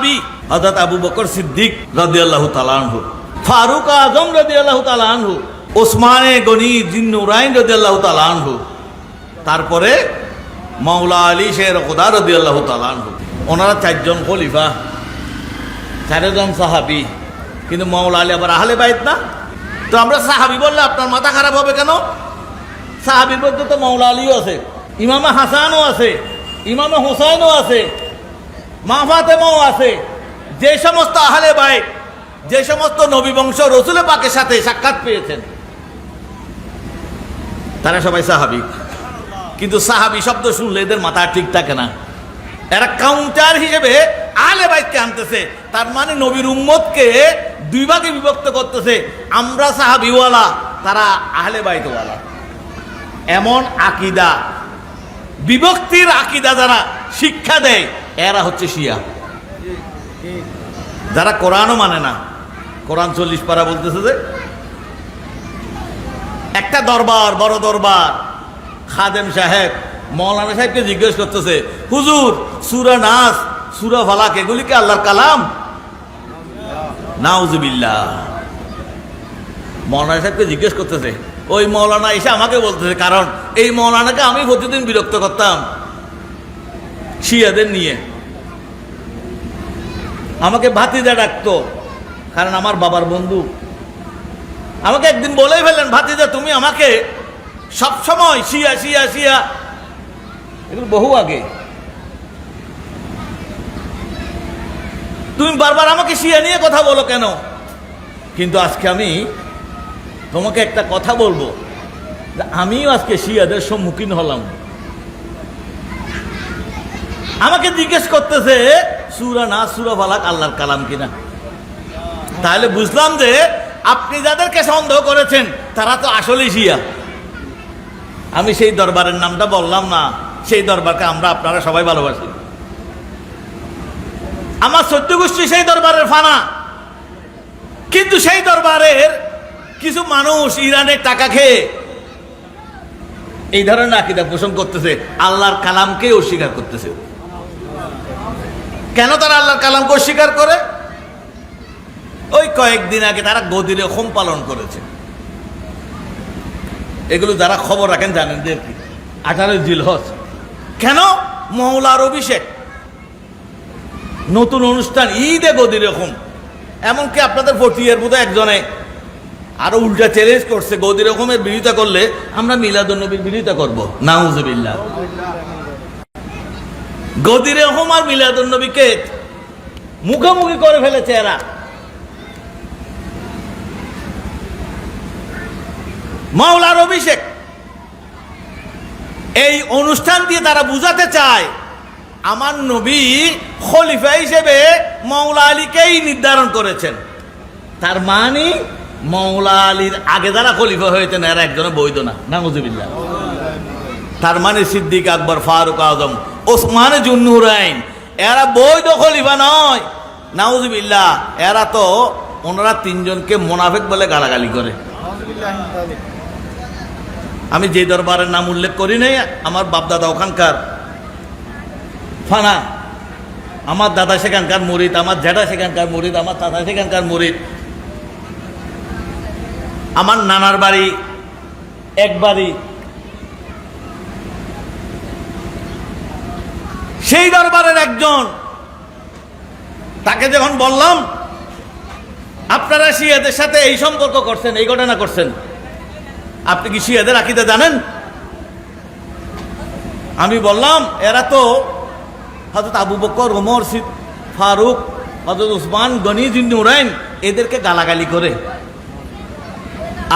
সাহাবি হজরত আবু বকর সিদ্দিক রাদিয়াল্লাহু তাআলা আনহু, ফারুক আজম রাদিয়াল্লাহু তাআলা আনহু, ওসমানে গনি জিন্নুরাইন রাদিয়াল্লাহু তাআলা আনহু, তারপরে মাওলা আলী শের খুদা রাদিয়াল্লাহু তাআলা আনহু। ওনারা চারজন খলিফা, চারজন সাহাবি, কিন্তু মাওলা আলী আবার আহলে বাইত না। তো আমরা সাহাবি বললে আপনার মাথা খারাপ হবে কেন? সাহাবির মধ্যে তো মাওলা আলীও আছে, ইমামা হাসানও আছে, ইমামা হোসাইনও আছে মা ফাতেমাও আছে। যে সমস্ত আহলে বাইত, যে সমস্ত নবী বংশ রসুলে পাকের সাথে সাক্ষাৎ পেয়েছেন, তারা সবাই সাহাবি। কিন্তু সাহাবি শব্দ শুনলে এদের মাথা ঠিক থাকে না। এরা কাউন্টার হিসেবে আহলে বাইতকে আনতেছে। তার মানে নবীর উম্মতকে দুই ভাগে বিভক্ত করতেছে। আমরা সাহাবিওয়ালা, তারা আহলে বাইতওয়ালা। এমন আকিদা, বিভক্তির আকিদা যারা শিক্ষা দেয় এরা হচ্ছে শিয়া। যারা কোরআনও মানে না, কোরআন চল্লিশ পারা বলতেছে যে, একটা দরবার, বড় দরবার, খাদেম সাহেব, মৌলানা সাহেবকে জিজ্ঞেস করতেছে, হুজুর, সুরা নাস, সুরা ফালাক, এগুলিকে আল্লাহর কালাম? নাউজুবিল্লাহ। মৌলানা সাহেবকে জিজ্ঞেস করতেছে, ওই মৌলানা এসে আমাকে বলতেছে, কারণ এই মৌলানাকে আমি প্রতিদিন বিরক্ত করতাম শিয়াদের নিয়ে। আমাকে ভাতিজা ডাকতো, কারণ আমার বাবার বন্ধু। আমাকে একদিন বলেই ফেললেন, ভাতিজা, তুমি আমাকে সব সময় শিয়া শিয়া শিয়া। এগুলো বহু আগে। তুমি বারবার আমাকে শিয়া নিয়ে কথা বলো কেন? কিন্তু আজকে আমি তোমাকে একটা কথা বলব আমিও আজকে শিয়াদের সম্মুখীন হলাম। আমাকে জিজ্ঞেস করতেছে সুরা না সুরা ফালাক আল্লাহর কালাম কিনা? তাহলে বুঝলাম যে আপনি যাদেরকে সন্দেহ করেছেন, তারা তো আসলেই শিয়া। আমি সেই দরবারের নামটা বললাম না, সেই দরবারকে আমরা আপনারা সবাই ভালোবাসি। আমার সত্য গোষ্ঠী সেই দরবারের ফানা। কিন্তু সেই দরবারের কিছু মানুষ ইরানের টাকা খেয়ে এই ধরনের আকিদা পোষণ করতেছে, আল্লাহর কালামকে অস্বীকার করতেছে। কেন তারা আল্লাহর কালামকে অস্বীকার করে? ওই কয়েকদিন আগে তারা গদিরে হোম পালন করেছে। এগুলো যারা খবর রাখেন জানেন যে কি? আঠারো জিলহজ। কেন? মৌলার অভিষেক। নতুন অনুষ্ঠান, ঈদে গদির রকম এমনকি আপনাদের ফটিয়ার মতো একজনে আরও উল্টা চ্যালেঞ্জ করছে, গদির রকমের বিরোধিতা করলে আমরা মিলাদুন্নবীর বিরোধিতা করব। নাউজুবিল্লাহ। গদির রকম আর মিলাদুন্নবীকে মুখোমুখি করে ফেলেছে এরা। মাওলার অভিষেক। এই অনুষ্ঠান দিয়ে তারা বুঝাতে চায়, আমার নবী খলিফা হিসেবে মৌলা আলীকেই নির্ধারণ করেছেন। তার মানে মৌলা আলীর আগে যারা খলিফা হয়েছেন, এরা একজনে বৈধ না। তার মানে সিদ্দিক আকবর, ফারুক আজম ওসমান জুন্নুরাইন এরা বৈধ খলিফা নয়। নাউজুবিল্লাহ, এরা তো ওনারা তিনজনকে মোনাফেক বলে গালাগালি করে। আমি যে দরবারের নাম উল্লেখ করি নাই, আমার বাপদাদা ওখানকার। ফানা, আমার দাদা সেখানকার মুরিদ, আমার জ্যাঠা সেখানকার মুরিদ, আমার দাদা সেখানকার মুরিদ। আমার নানার বাড়ি, এক বাড়ি সেই দরবারের একজন। তাকে যখন বললাম, আপনারা শিয়াদের সাথে এই সম্পর্ক করছেন, এই ঘটনা করছেন। আপনি কি শিয়াদের আকিদা জানেন? আমি বললাম, এরা তো হজরত আবু বকর, ওমর ফারুক হজরত উসমান, গনি নুরাইন এদেরকে গালাগালি করে।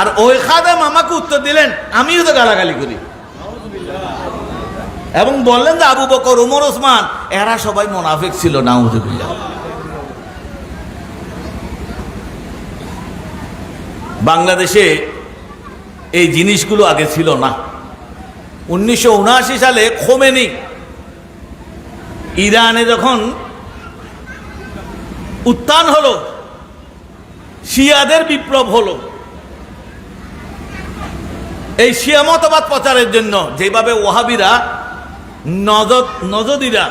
আর ওই খাদেম আমাকে উত্তর দিলেন, আমিও তো গালাগালি করি। এবং বললেন যে আবু বকর ওমর ওসমান এরা সবাই মোনাফিক ছিল, নাউজুবিল্লাহ। বাংলাদেশে এই জিনিসগুলো আগে ছিল না। উনিশশো উনআশি সালে খোমেনি, ইরানে যখন উত্থান হলো, শিয়াদের বিপ্লব হলো। এই শিয়া মতবাদ প্রচারের জন্য যেভাবে ওহাবিরা নজদ নজদিরা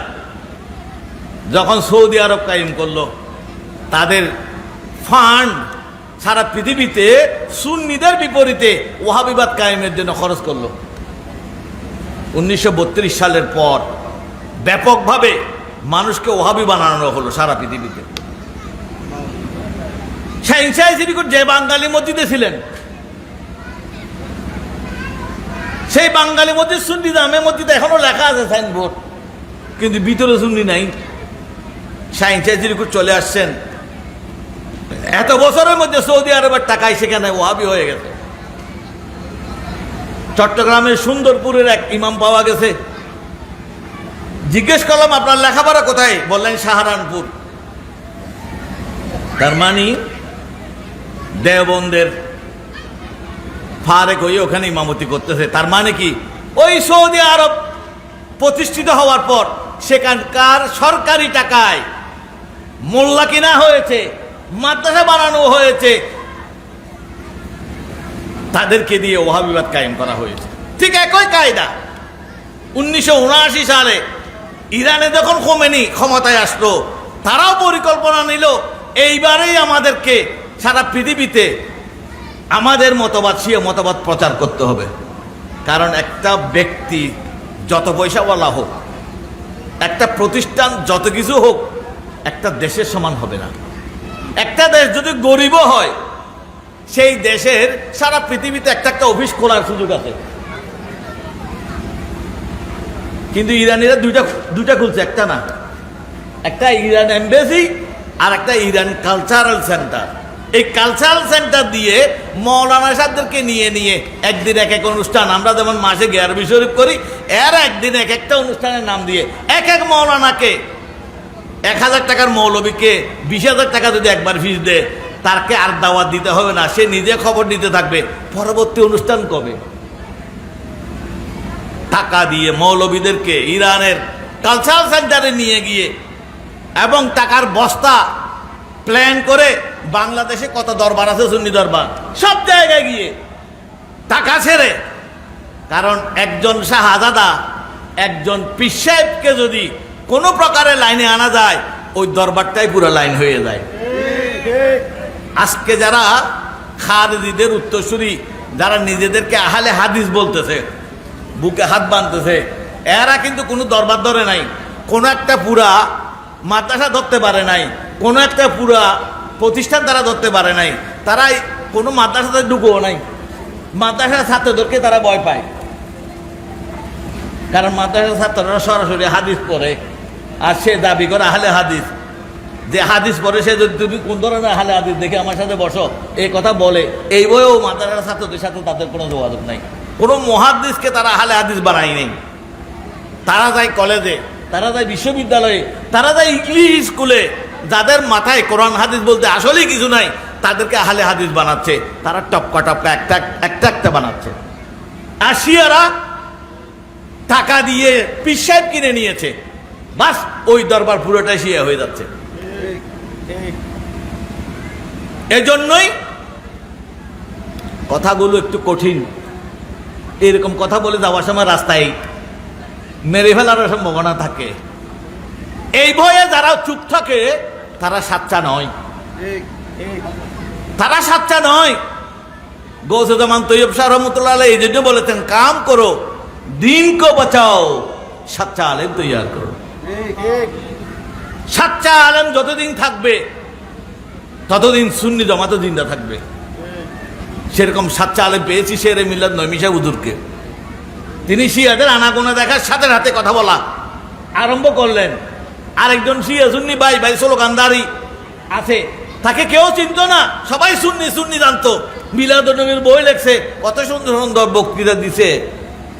যখন সৌদি আরব কায়েম করল, তাদের ফান্ড সারা পৃথিবীতে সুন্নিদের বিপরীতে ওহাবিবাদ কায়েমের জন্য খরচ করল। উনিশশো বত্রিশ সালের পর ব্যাপকভাবে মানুষকে ওহাবি বানানো হলো সারা পৃথিবীতে। শাহিনশাহ সিরিকুট যে বাঙালি মসজিদে ছিলেন সেই বাঙালি মসজিদ সুন্নি দামে মসজিদে এখনও লেখা আছে সাইনবোর্ড। কিন্তু ভিতরে সুন্নি নাই। শাহিনশাহ সিরিকুট চলে আসছেন, এত বছরের মধ্যে সৌদি আরবের টাকায় সেখানে ওহাবি হয়ে গেছে। চট্টগ্রামের সুন্দরপুরের এক ইমাম পাওয়া গেছে। জিজ্ঞেস করলাম, আপনার লেখাপড়া কোথায়? বললেন, সাহারানপুর। তার মানে দেওবন্দের ফারেক হয়ে ওখানে ইমামতি করতেছে। তার মানে কি? ওই সৌদি আরব প্রতিষ্ঠিত হওয়ার পর সেখানকার সরকারি টাকায় মোল্লা কিনা হয়েছে, মাদ্রাসা বানানো হয়েছে। তাদেরকে দিয়ে ওহাবিবাদ কায়েম করা হয়েছে। ঠিক একই কায়দা। উনিশশো উনআশি সালে ইরানে যখন খোমেনি ক্ষমতায় আসলো, তারাও পরিকল্পনা নিল, এইবারেই আমাদেরকে সারা পৃথিবীতে আমাদের মতবাদ সে মতবাদ প্রচার করতে হবে। কারণ একটা ব্যক্তি যত পয়সাওয়ালা হোক, একটা প্রতিষ্ঠান যত কিছু হোক, একটা দেশের সমান হবে না। একটা দেশ যদি গরিবও হয়, সেই দেশের সারা পৃথিবীতে একটা একটা অফিস খোলার সুযোগ আছে। কিন্তু ইরানিরা দুইটা দুইটা খুলছে, একটা না। একটা ইরান এমবেসি আর একটা ইরান কালচারাল সেন্টার। এই কালচারাল সেন্টার দিয়ে মৌলানা সাহেবদেরকে নিয়ে নিয়ে একদিন এক এক অনুষ্ঠান। আমরা যেমন মাসে গিয়ারবি শরীফ করি, এর একদিন এক একটা অনুষ্ঠানের নাম দিয়ে এক এক মৌলানাকে, এক হাজার টাকার মৌলবীকে, বিশ হাজার টাকা যদি একবার ফিস দেয়, তারকে আর দাওয়াত দিতে হবে না, সে নিজে খবর দিতে থাকবে। পরবর্তী অনুষ্ঠান কবে? টাকা দিয়ে মৌলবীদেরকে ইরানের কালচারাল সেন্টারে নিয়ে গিয়ে এবং টাকার বস্তা প্ল্যান করে বাংলাদেশে কত দরবার আছে, সুন্নি দরবার? সব জায়গায় গিয়ে। টাকা ছেড়ে। কারণ একজন শাহজাদা, একজন পীর সাহেবকে যদি কোনো প্রকারে লাইনে আনা যায়, ওই দরবারটাই পুরো লাইন হয়ে যায়। আজকে যারা খারিদের উত্তরসূরি, যারা নিজেদেরকে আহালে হাদিস বলতেছে, বুকে হাত বাঁধতেছে, এরা কিন্তু কোনো দরবার ধরে নাই। কোনো একটা পুরা মাদ্রাসা ধরতে পারে নাই, কোনো একটা পুরা প্রতিষ্ঠান তারা ধরতে পারে নাই। তারা কোনো মাদ্রাসাতে ঢুকোও নাই। মাদ্রাসার ছাত্রদেরকে তারা ভয় পায়। কারণ মাদ্রাসার ছাত্ররা সরাসরি হাদিস পড়ে আর সে দাবি করে আহলে হাদিস। যে হাদিস পড়ে, সে যদি তুমি কোন ধরনের আহলে হাদিস দেখে আমার সাথে বসো, এই কথা বলে, এই বইও মাদ্রাসার ছাত্রদের সাথে তাদের কোনো যোগাযোগ নাই। কোনো মহাদিসকে তারা আহলে হাদিস বানায় নেই। তারা যায় কলেজে, তারা যায় বিশ্ববিদ্যালয়ে, তারা যায় ইংলিশ স্কুলে যাদের মাথায় কোরআন হাদিস বলতে আসলেই কিছু নাই, তাদেরকে আহলে হাদিস বানাচ্ছে। তারা টপকা টপকা একটা একটা একটা বানাচ্ছে। আর শিয়ারা টাকা দিয়ে পিস কিনে নিয়েছে। বাস ওই দরবার পুরোটাই শিয়া হয়ে যাচ্ছে। এজন্যই কথাগুলো একটু কঠিন। এরকম কথা বলে যাওয়ার সময় রাস্তায় মেরে ফেলার সম্ভাবনা থাকে। এই ভয়ে যারা চুপ থাকে, তারা সাচ্চা নয়। তারা সাচ্চা নয়। গৌসুজ্জামান তৈয়ব শাহ রহমতুল্লাহ এই জন্য বলেছেন, কাম করো দিন কো বাঁচাও সাচ্চা আলেম তৈয়ার করো। সাচ্চা আলেম যতদিন থাকবে, ততদিন সুন্নি জমাতে জিন্দা থাকবে। সেরকম সাচ্চা আলেম পেয়েছি শের মিল্লাদ নয়মিশা উদুরকে তিনি শিয়াদের আনাগোনা দেখার সাথে সাথে কথা বলা আরম্ভ করলেন। আরেকজন শিয়া সুন্নি ভাই ভাই স্লোগানদারি আছে। তাকে কেউ চিনত না, সবাই সুন্নি সুন্নি জানতো। মিলাদ নবীর বই লেখছে, কত সুন্দর সুন্দর বক্তৃতা দিছে।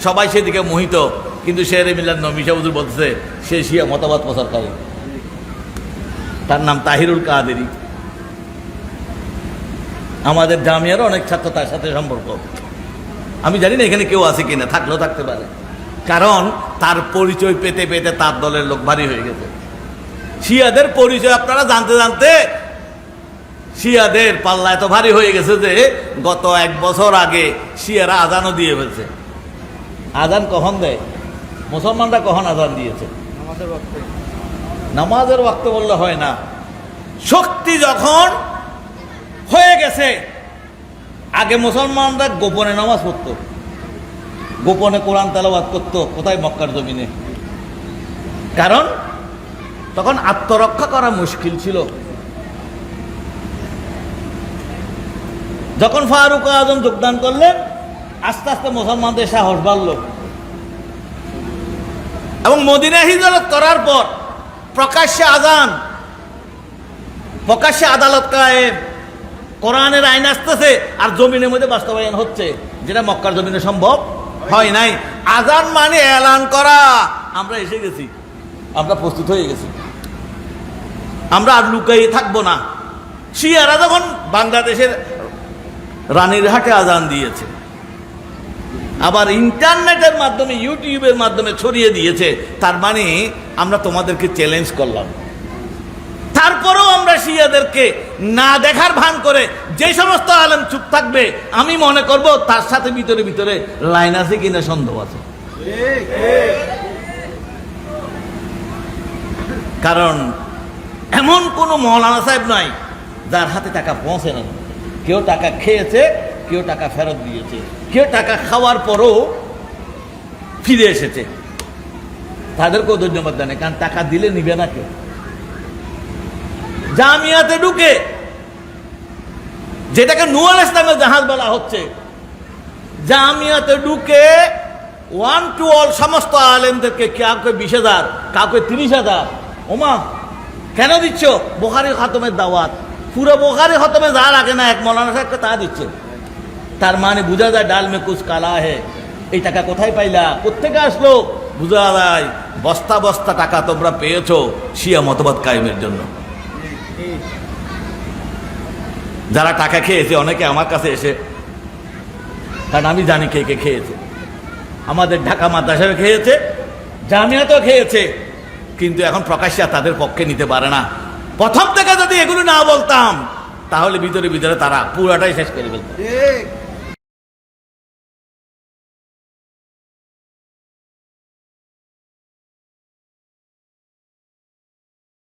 সবাই সেদিকে মোহিত, কিন্তু শেরে মিলাদ নমিশা উদুর বলতেছে, সে শিয়া মতবাদ প্রচার করে। তার নাম তাহিরুল কাদেরি। আমাদের জামিয়ারও অনেক ছাত্র তার সাথে সম্পর্ক। আমি জানি না এখানে কেউ আছে কিনা, থাকলেও থাকতে পারে। কারণ তার পরিচয় পেতে পেতে তার দলের লোক ভারী হয়ে গেছে। শিয়াদের পরিচয় আপনারা জানতে জানতে শিয়াদের পাল্লা এত ভারী হয়ে গেছে যে গত এক বছর আগে শিয়ারা আজানও দিয়ে ফেলছে। আজান কখন দেয়? মুসলমানরা কখন আজান দিয়েছে? নামাজের ওয়াক্ত। বললে হয় না। শক্তি যখন হয়ে গেছে আগে মুসলমানরা গোপনে নামাজ পড়তো। গোপনে কোরআন তেলাবাদ করতো কোথায় মক্কার জমিনে? কারণ তখন আত্মরক্ষা করা মুশকিল ছিল। যখন ফারুক আজম যোগদান করলেন, আস্তে আস্তে মুসলমানদের সাহস বাড়ল। এবং মদিনা হিজরত করার পর প্রকাশ্যে আজান, প্রকাশ্যে আদালত কায়েম, কোরআনের আইন আসতেছে আর জমিনের মধ্যে বাস্তবায়ন হচ্ছে, যেটা মক্কার জমিনে সম্ভব হয় নাই। আজান মানে এলান করা। আমরা এসে গেছি। আমরা প্রস্তুত হয়ে গেছি। আমরা আর লুকাই থাকব না। শিয়ারা যখন বাংলাদেশের রানীর হাটে আজান দিয়েছে আবার ইন্টারনেটের মাধ্যমে ইউটিউবের মাধ্যমে ছড়িয়ে দিয়েছে তার মানে আমরা তোমাদেরকে চ্যালেঞ্জ করলাম। তারপরেও আমরা শিয়াদেরকে না দেখার ভান করে যে সমস্ত আলেম চুপ থাকবে আমি মনে করব তার সাথে ভিতরে ভিতরে লাইন আছে কিনা সন্দেহ আছে। কারণ এমন কোনো মৌলানা সাহেব নাই যার হাতে টাকা পৌঁছে না কেউ টাকা খেয়েছে, কেউ টাকা ফেরত দিয়েছে। কেউ টাকা খাওয়ার পরও ফিরে এসেছে। তাদেরকেও ধন্যবাদ জানে কারণ টাকা দিলে নিবে না কেউ। জামিয়াতে ঢুকে যেটাকে নুয়াল ইসলামের জাহাজ বলা হচ্ছে, জামিয়াতে ঢুকে ওয়ান টু অল সমস্ত আলেমদেরকে, কাউকে বিশ হাজার, কাউকে তিরিশ হাজার, ওমা কেন দিচ্ছ? বোখারি খতমের দাওয়াত। পুরো বোখারি খতমে যা রাখে না, এক মৌলানা সাহেবকে তা দিচ্ছে তার মানে বোঝা যায় ডাল মে কুচ কালা হে। এই টাকা কোথায় পাইলা? কোথেকে আসলো? বোঝা যায় বস্তা বস্তা টাকা তোমরা পেয়েছ শিয়া মতবাদ কায়েমের জন্য। যারা টাকা খেয়েছে, অনেকে আমার কাছে এসে, কারণ আমি জানি কে কে খেয়েছে। আমাদের ঢাকা মাদ্রাসায় খেয়েছে, জামিয়াতেও খেয়েছে। কিন্তু এখন প্রকাশ্যে তাদের পক্ষে নিতে পারে না। প্রথম থেকে যদি এগুলো না বলতাম, তাহলে ভিতরে ভিতরে তারা পুরাটাই শেষ করে ফেলত।